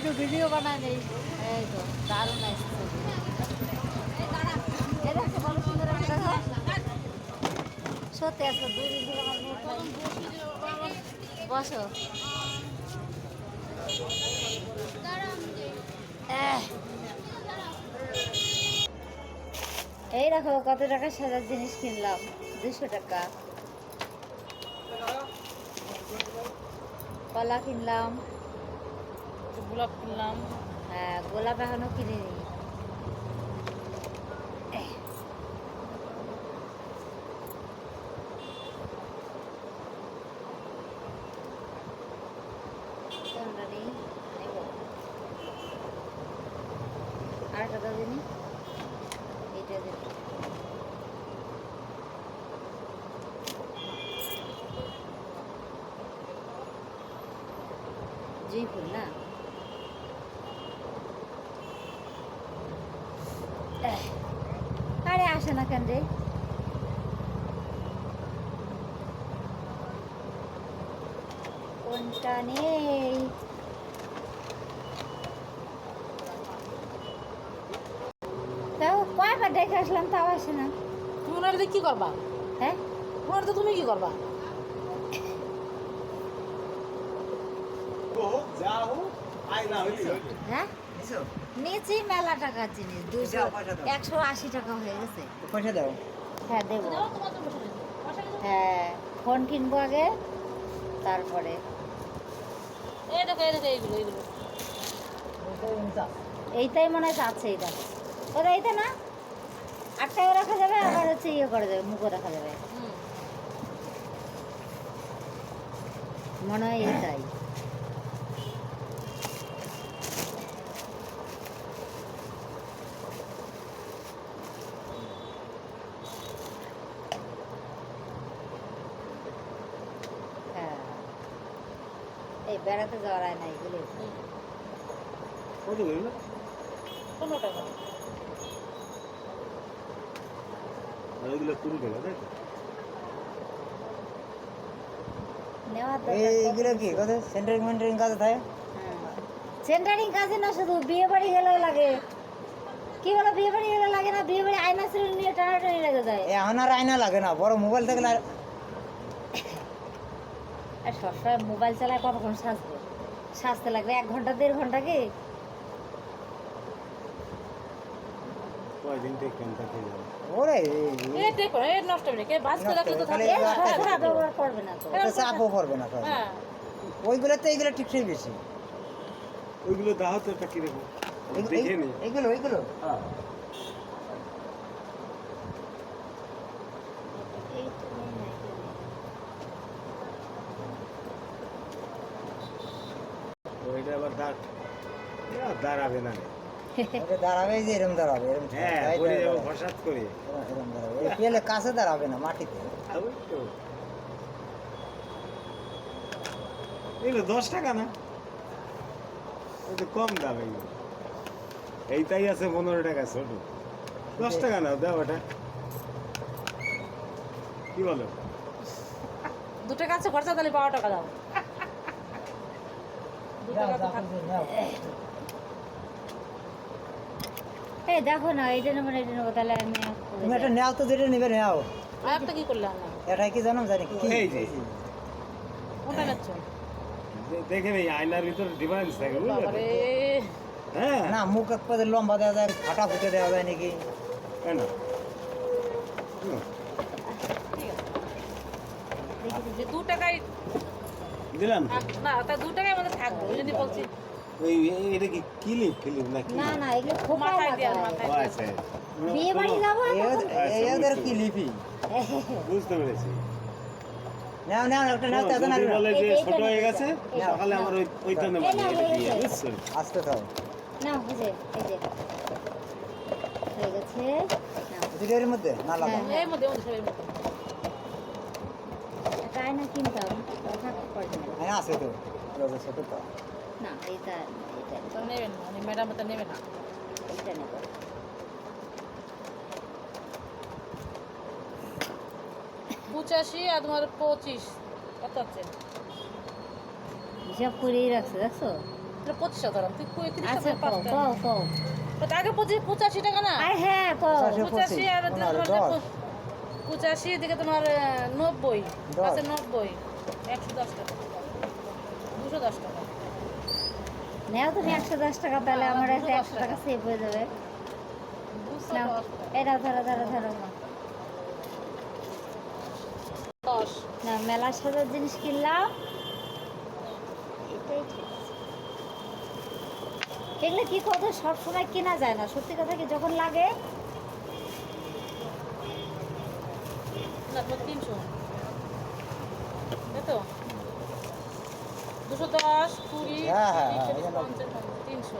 একটু ভিডিও বানায় নেই এই তো, দারুণ আসছে সত্যি আজকে দুই দিন। এই দেখো কত টাকা সাজার জিনিস কিনলাম দুশো টাকা। কলা কিনলাম। গোলাপ কিনলাম। হ্যাঁ গোলাপ এখনও কিনিনি। আরেকটা দিন? জুই ফুল না? আরে আসে না কেন রে? কোনটা নেই? তাও কয়বার দেখে আসলাম তাও আসে না। তুমি ওনার দিয়ে কি করবা? হ্যাঁ? ওনার তো তুমি কি করবা? যা হোক আয় না হ্যাঁ? নিয়েছি মেলা টাকার জিনিস দুশো। একশো আশি টাকা হয়ে গেছে। পয়সা দাও। হ্যাঁ দেবো। হ্যাঁ ফোন কিনবো আগে তারপরে। এই দেখো এই দেখো এইগুলো এইগুলো। এইটাই মনে হয় আছে এইটা। ওটা এইটা না? আটটাও রাখা যাবে আবার হচ্ছে ইয়ে করা যাবে মুখও রাখা যাবে। মনে হয় এইটাই। এই বেড়াতে যাওয়ার আয় না এগুলো হুম। কত করে। না পনেরো টাকা আর ওইগুলো কুড়ি টাকা তাই তো? নেওয়ার এইগুলো কি কথা সেন্টারিং মেন্টারিং কাজে থাকে সেন্টারিং কাজে না শুধু বিয়ে বাড়ি গেলেও লাগে। কি বলো বিয়ে বাড়ি গেলে লাগে না? বিয়ে বাড়ি আয়না সিলিন্ডার নিয়ে টানাটানি লেগে যায়। এখন আর আয়না লাগে না বড় মোবাইল থাকলে আর সবসময় মোবাইল চালায় কতক্ষণ সাজবো? সাজতে লাগবে এক ঘণ্টা দেড় ঘণ্টা কি? কয়দিন থেকে কেন থাকে যাবে ওরে এই দেখো এই নষ্ট হবে না কে বাস করে রাখলে তো খালি থাকে। এ হ্যাঁ, সবসময় হ্যাঁ, ব্যবহার করবে না তো হ্যাঁ। চাপও পড়বে না তখন। হ্যাঁ ওইগুলোতে এইগুলো টিকসই বেশি ওইগুলো দাও তো একটা কীরকম এই- দেখে এই- নি এইগুলো এইগুলো হ্যাঁ এইটা নেই না, এইটা নেই। ওইটা আবার দাঁড় এ আর দাঁড়াবে না। দাঁড়াবে এই যে এরম দাঁড়াবে এরম হ্যাঁ করে। এরম দাঁড়াবে। পেলে কাছে দাঁড়াবে না মাটিতে। এগুলো দশ টাকা না? তো কম দাম এগুলো। এইটাই আছে পনেরো টাকা ছোট। দশ টাকা নাও দাও ওটা কি বলো? দু টাকা আছে খরচা তাহলে বারো টাকা দাও। এই দেখো না এইটা নেব না এইটা নেব তাহলে আমি তুমি একটা। নেও তো যেটা নেবে নেও। একটা কি করলাম না এটা কি জানো জানি কি? এই যে। কোনটা নিচ্ছ দে- দেখেন আয়নার ভিতরে ডিফারেন্স থাকে বুঝলে? হ্যাঁ। না মুখ এক লম্বা দেওয়া যায় ফাটা ফুটে দেওয়া যায় নাকি? কেন দু টাকায় দিলাম না তা দু টাকায় আমাদের থাকবে ওই জন্য বলছি। ওই এটা কি ক্লিপ ক্লিপ না না না এগুলো খোপায় মাথায় মাথায়। আচ্ছা। বিয়ে বাড়ি যাব এই এখন? ওদের- এই ওদের কি লিপি? বুঝতে পেরেছি। নেও নেও একটা নেও তো না বলে যে ছোট হয়ে গেছে। সকালে আমার ওই ওইটা নেব এই যে। আসতে এই যে হয়ে গেছে। মধ্যে না লাগা হ্যাঁ। এর মধ্যে মধ্যে। আয়না কিনতাম। হ্যাঁ আছে তো। ছোট তো। না এইটা এইটা তো নেবেন না ম্যাডাম তো নেবে না। এইটা নেব। পঁচাশি আর তোমার পঁচিশ কত আছে? হিসাব করেই রাখছে দেখছ? তাহলে পঁচিশ ধরাম তুই আচ্ছা টাকা কও কও কও। আগে পঁচিশ পঁচাশি টাকা না? হ্যাঁ কও। পঁচাশি। পঁচাশি। আর পঁচাশি এদিকে তোমার নব্বই। আছে নব্বই। একশো দশ টাকা। দুশো দশ টাকা। নেও তুমি একশো দশ টাকা পেলে আমার একটা একশো টাকা। সেভ হয়ে যাবে। এটা ধরো ধরো ধরো। না মেলা সাজার জিনিস কিনলাম। এটাই ঠিক। এগুলো কি কত সব সময় কেনা যায় না? সত্যি কথা কি যখন লাগে না তোমার তিনশো। তাই তো? দুশো দশ কুড়ি হ্যাঁ, হ্যাঁ, হ্যাঁ, তিনশো